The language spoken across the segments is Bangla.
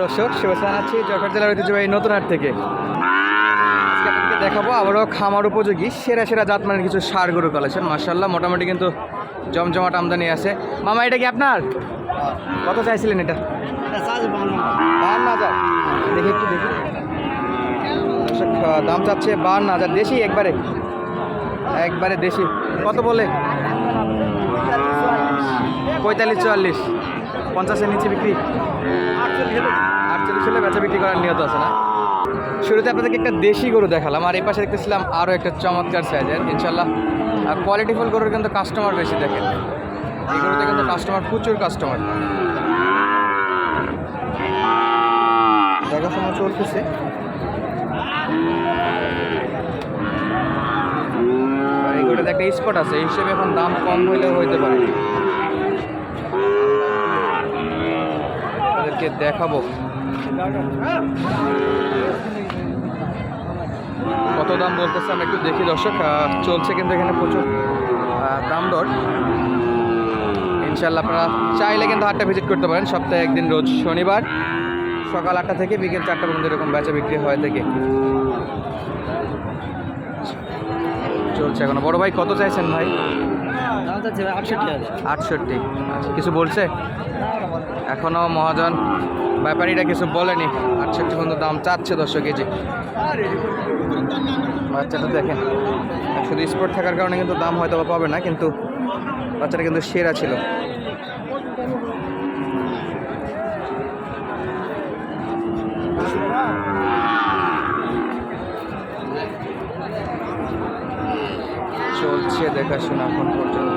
দর্শক, শুভেচ্ছা জানাচ্ছি জয়পুর জেলার ঐতিহ্যবাহী নতুন হাট থেকে। আজকে দেখাবো আবারও খামার উপযোগী, সেরা সেরা জাত মানের কিছু সার গরু কালেকশন মার্শাল্লাহ মোটামুটি কিন্তু জমজমাট আমদানি আছে। মামা, এটা কি আপনার? কত চাইছিলেন এটা? বাহান্ন হাজার। দেখি একটু, দেখি। দাম চাচ্ছে বাহান্ন হাজার। দেশি একবারে? একবারে দেশি। কত বলে? পঁয়তাল্লিশ, চুয়াল্লিশ। পঞ্চাশের নিচে বিক্রি। আটচল্লিশ হলে বেচা বিক্রি করার নিয়ত আছে না? শুরুতে আপনাদেরকে একটা দেশি গরু দেখালাম, আর এই পাশে দেখতেছিলাম আরও একটা চমৎকার সাইজের ইনশাল্লাহ আর কোয়ালিটিফুল গরুর কিন্তু কাস্টমার বেশি দেখেন। এই গরুতে কিন্তু কাস্টমার প্রচুর কাস্টমার দেখাশোনা চলতেছে। একটা স্পট আছে, এই হিসেবে এখন দাম কম হইলেও হইতে পারে। আপনাদেরকে দেখাবো। কত দাম বলতেছে আমরা একটু দেখি দর্শক চলছে কিন্তু এখানে প্রচুর দাম দর। ইনশাল্লাহ আপনারা চাইলে কিন্তু হাটটা ভিজিট করতে পারেন। সপ্তাহে একদিন রোজ শনিবার, সকাল আটটা থেকে বিকেল চারটা পর্যন্ত এরকম বেচা বিক্রি হয় থেকে। চলছে এখন। বড় ভাই কত চাইছেন ভাই? আটষট্টি আচ্ছা কিছু বলছে? এখনও মহাজন ব্যাপারীরা কিছু বলেনি। আটষট্টি পর্যন্ত দাম চাচ্ছে দশশো কেজি বাচ্চাটা দেখেন শুধু স্পোর্ট থাকার কারণে কিন্তু দাম হয়তো বা পাবে না কিন্তু বাচ্চাটা কিন্তু সেরা ছিল। চলছে দেখাশোনা এখন পর্যন্ত।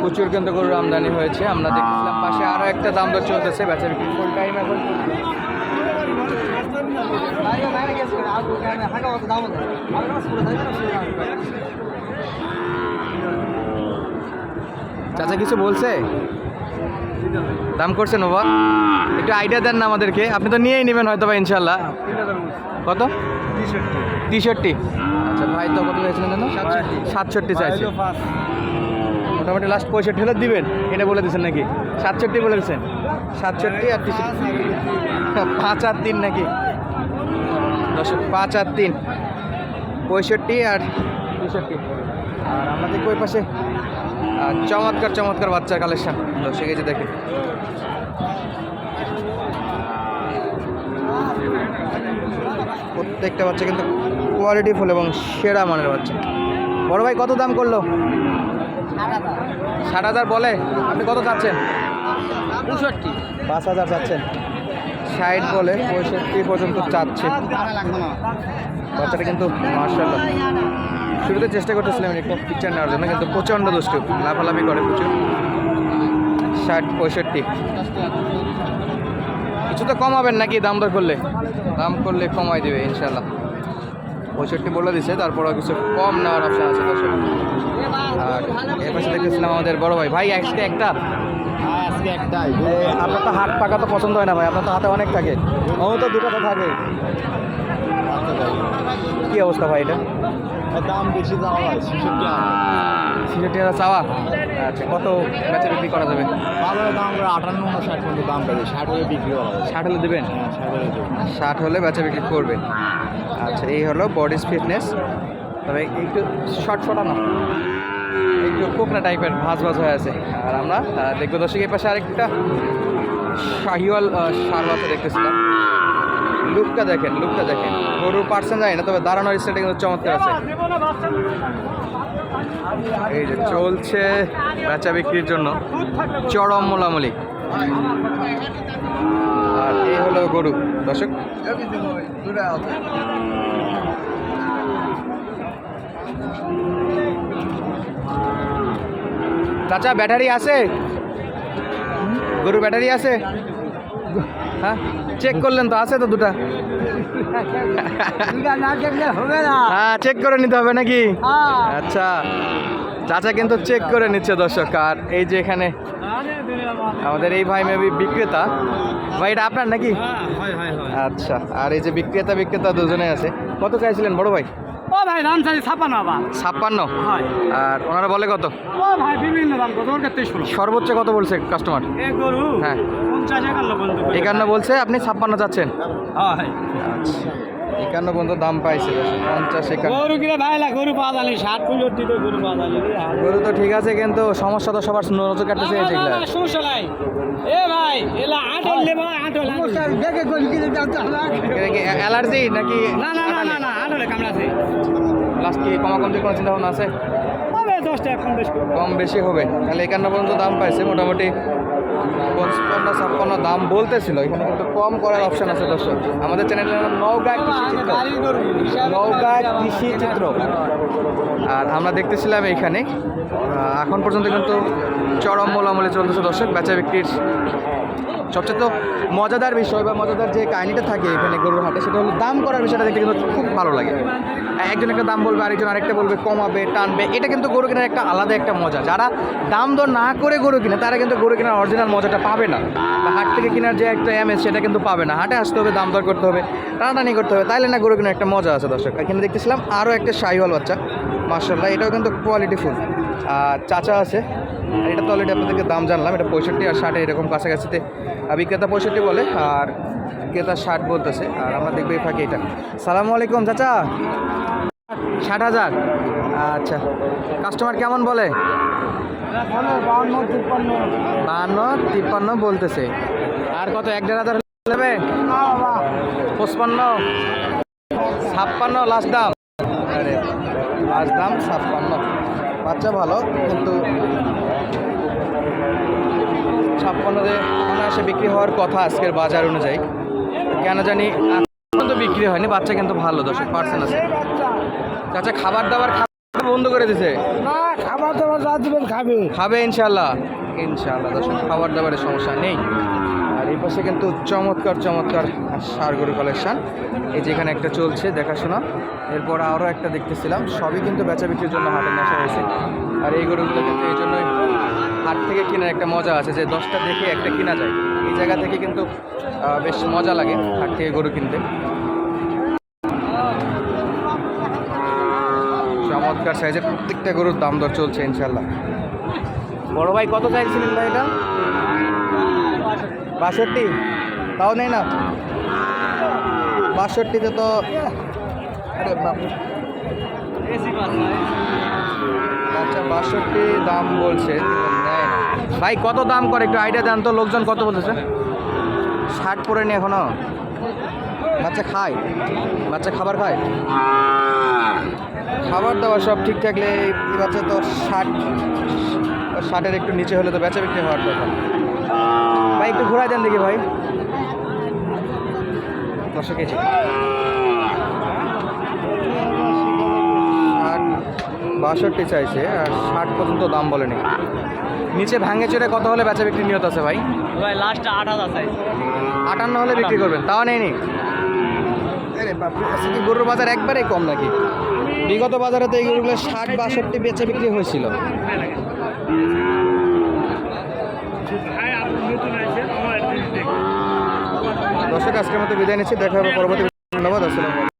প্রচুর কিন্তু গরুর আমদানি হয়েছে। আমরা দেখছিলাম পাশে আরও একটা দাম দর চলতেছে বেচা বিক্রি ফুল টাইম এখন। চাচা কিছু বলছে? দাম করছেন নোভা। একটু আইডিয়া দেন না আমাদেরকে। আপনি তো নিয়েই নেবেন হয়তো বা ইনশাল্লাহ কত? তেষট্টি। আচ্ছা ভাই তো কত চাইছিলেন যেন সাতষট্টি চাইছে। মোটামুটি লাস্ট পঁয়ষট্টি হলে দিবেন। এটা বলে দিচ্ছেন নাকি? সাতষট্টি বলে দিচ্ছেন সাতষট্টি আর পাঁচ আর তিন নাকি? দশ পাঁচ আর তিন। পঁয়ষট্টি আর তেষট্টি। আর আমাদের ওই পাশে? চমৎকার চমৎকার বাচ্চার কালেকশন দশে কেজি দেখে। প্রত্যেকটা বাচ্চা কিন্তু কোয়ালিটি ফুল এবং সেরা মানের বাচ্চা। বড় ভাই কত দাম করল? ষাট হাজার বলে। আপনি কত চাচ্ছেন? পঁয়ষট্টি। পাঁচ হাজার চাচ্ছেন। ষাট বলে পঁয়ষট্টি পর্যন্ত চাচ্ছে। বাচ্চাটা কিন্তু মার্শাল্লাহ শুরুতে চেষ্টা করতেছিলাম একটু পিকচার নেওয়ার জন্য কিন্তু প্রচণ্ড দুষ্টু। লাফালাফি করে প্রচুর। ষাট পঁয়ষট্টি। কিছু তো কমাবেন নাকি দাম দর করলে? দাম করলে কমাই দেবে ইনশাল্লাহ পঁয়ষট্টি বলে দিছে তারপরেও কিছু কম নেওয়ার অপশন আছে দর্শক। আর এর পাশে দেখতেছিলাম আমাদের বড় ভাই। ভাই আজকে একটা? আজকে একটাই আপনার তো হাত পাকা তো পছন্দ হয় না ভাই আপনার তো হাতে অনেক থাকে। ও তো দুটো তো থাকে। কি অবস্থা ভাই এটা? দাম বেশি ছেষট্টি হাজার। চাওয়া? আচ্ছা কত বেচে বিক্রি করা যাবে? ভালো দাম করে আটান্ন ষাট পর্যন্ত দাম পেবে ষাট হলে বিক্রি করা ষাট হলে দেবেন? হ্যাঁ ষাট হলে বেচা বিক্রি করবেন। আচ্ছা এই হলো বডিস ফিটনেস। তবে একটু শর্ট ফটানো। একটু কোকনা টাইপের ভাজ ভাজ হয়ে আছে। আর আমরা দেখব দর্শক এই পাশে আরেকটা শাহিওয়াল সার দেখতেছিলাম। লুকটা দেখেন লুকটা দেখেন। গরুর পার্সেন্ট যায় না, তবে দাঁড়ানোর স্টাইলটা কিন্তু চমৎকার আছে। এই যে চলছে বেচা বিক্রির জন্য চরম মোলামুলি। আর এই হলো গরু। দর্শক। চাচা, ব্যাটারি আছে? গরু ব্যাটারি আছে? হ্যাঁ? চেক করলেন তো আছে তো দুটা? হবে না। হ্যাঁ চেক করে নিতে হবে নাকি? আচ্ছা। চাচা কিন্তু চেক করে নিচ্ছে দর্শক আর এই যে এখানে আমাদের এই ভাই মেবি বিক্রেতা। ভাই এটা আপনার নাকি? হয় হয় হয়। আচ্ছা আর এই যে বিক্রেতা বিক্রেতা দুজনে আছে। কত চাইছিলেন বড় ভাই? ও ভাই দাম চাই ছাপানো আবার। ছাপ্পান্ন? হয়। আর ওনারা বলে কত? ও ভাই বিভিন্ন দাম কত? ওর কাছে ষোলো সর্বোচ্চ কত বলছে কাস্টমার এ গরু? হ্যাঁ। পঞ্চাশ একান্ন বলছে আপনি ছাপ্পান্ন চাচ্ছেন? হয়। আচ্ছা। একান্ন পর্যন্ত দাম পাইছে পঞ্চাশ একান্ন। গরু কিনে ভাই গরু পাওয়া যায়নি ষাট তো গরু পাওয়া যায়নি গরু তো ঠিক আছে কিন্তু সমস্যা তো সবার নজর কাটতেছে এই যেগুলা সমস্যা নাই। এ ভাই এলা আটল লে ভাই আটল অ্যালার্জি নাকি না না না না। না আটলে কামড়াছে লাস্ট কি কমাকমতির কোনো চিন্তা ভাবনা আছে? হবে দশটা কম বেশ। কম বেশি হবে। তাহলে একান্ন পর্যন্ত দাম পাইছে মোটামুটি পঞ্চান্ন ছাপ্পান্ন দাম বলতেছিল। এখানে কিন্তু কম করার অপশন আছে দর্শক। আমাদের চ্যানেলের নাম নওগাঁ কৃষি চিত্র। নওগাঁ কৃষি চিত্র। আর আমরা দেখতেছিলাম এইখানে। আহ, এখন পর্যন্ত কিন্তু চরম মূল আমলে চলতেছে দর্শক। বেচা বিক্রির সবচেয়ে তো মজাদার বিষয় বা মজাদার যে কাহিনিটা থাকে এখানে গরুর হাটে, সেটা হলো দাম করার বিষয়টা দেখতে কিন্তু খুব ভালো লাগে। একজন একটা দাম বলবে, আরেকজন আরেকটা বলবে, কমাবে, টানবে, এটা কিন্তু গরু কেনার একটা আলাদা একটা মজা। যারা দাম দর না করে গরু কিনে, তারা কিন্তু গরু কেনার অরিজিনাল মজাটা পাবে না। বা হাট থেকে কেনার যে একটা এমএস সেটা কিন্তু পাবে না। হাটে আসতে হবে, দাম দর করতে হবে, টানাটানি করতে হবে, তাইলে না গরু কেনার একটা মজা আছে দর্শক। এখানে দেখতেছিলাম আরও একটা শাহিওয়াল বাচ্চা মার্শাল্লাহ এটাও কিন্তু কোয়ালিটি ফুল আর চাচা আছে। এটা তো অলরেডি আপনাদেরকে দাম জানলাম, এটা পঁয়ষট্টি আর ষাটে এরকম কাছাকাছিতে বিক্রেতা পঁয়ষট্টি বলে, আর ক্রেতা ষাট বলতেছে, আর আমরা দেখব এই ফাঁকে এটা। সালামু আলাইকুম, চাচা। ষাট হাজার। আচ্ছা কাস্টমার কেমন বলে? বাহান্ন, তিপ্পান্ন বলতেছে। আর কত, এক দেড় হাজার নেবে? পঁচপান্ন। ছাপ্পান্ন লাস্ট দাম। আরে লাস্ট দাম ছাপ্পান্ন। বাচ্চা ভালো কিন্তু ছাপ্পান্নতে অনায়াসে বিক্রি হওয়ার কথা আজকের বাজার অনুযায়ী। কেন জানি তো বিক্রি হয়নি বাচ্চা কিন্তু ভালো দশ পার্সেন্ট আছে। আচ্ছা খাবার দাবার খাবার বন্ধ করে দিছে? খাবার দাবার যা দিবেন খাবে। খাবে ইনশাল্লাহ ইনশাল্লাহ দর্শক খাবার দাবারের সমস্যা নেই। এই পাশে কিন্তু চমৎকার চমৎকার সার গরু কালেকশন এই যে এখানে একটা চলছে দেখাশোনা। এরপর আরও একটা দেখতেছিলাম। সবই কিন্তু বেচা বিক্রির জন্য হাটে নেশা হয়েছে। আর এই গরুগুলো কিন্তু এই জন্যই হাট থেকে কেনার একটা মজা আছে যে দশটা দেখে একটা কিনা যায়। এই জায়গা থেকে কিন্তু বেশ মজা লাগে হাট থেকে গরু কিনতে। চমৎকার সাইজের প্রত্যেকটা গরুর দাম দর চলছে ইনশাল্লাহ বড় ভাই কত চাইছিলেন ভাই এটা? বাষট্টি? তাও নেই না? বাষট্টিতে তো, আরে বাপ। আচ্ছা বাষট্টি দাম বলছে ভাই, কত দাম করে? একটু আইডিয়া দেন তো, লোকজন কত বলতেছে? ষাট পরে নি এখনও? বাচ্চা খায়? বাচ্চা খাবার খায়? খাবার দাবার সব ঠিক থাকলে এই বাচ্চা তো ষাট, ষাটের একটু নিচে হলে তো বেচা বিক্রি হওয়ার কথা। ভাই একটু ঘোরাই দেন দেখি ভাই। ষাট বাষট্টি চাইছে আর ষাট পর্যন্ত দাম বলেনি। নিচে ভাঙে চড়ে কত হলে বেচা বিক্রি নিয়ত আছে ভাই? ভাই লাস্ট আট হাজার চাই আটান্ন হলে বিক্রি করবেন তাও আজকে কি গরুর বাজার একবারেই কম নাকি? বিগত বাজারে তো এই গরুগুলো ষাট বাষট্টি বেচে বিক্রি হয়েছিল। দর্শক আজকের মতো বিদায় নিচ্ছি। দেখা হবে পরবর্তী ধন্যবাদ আসসালামু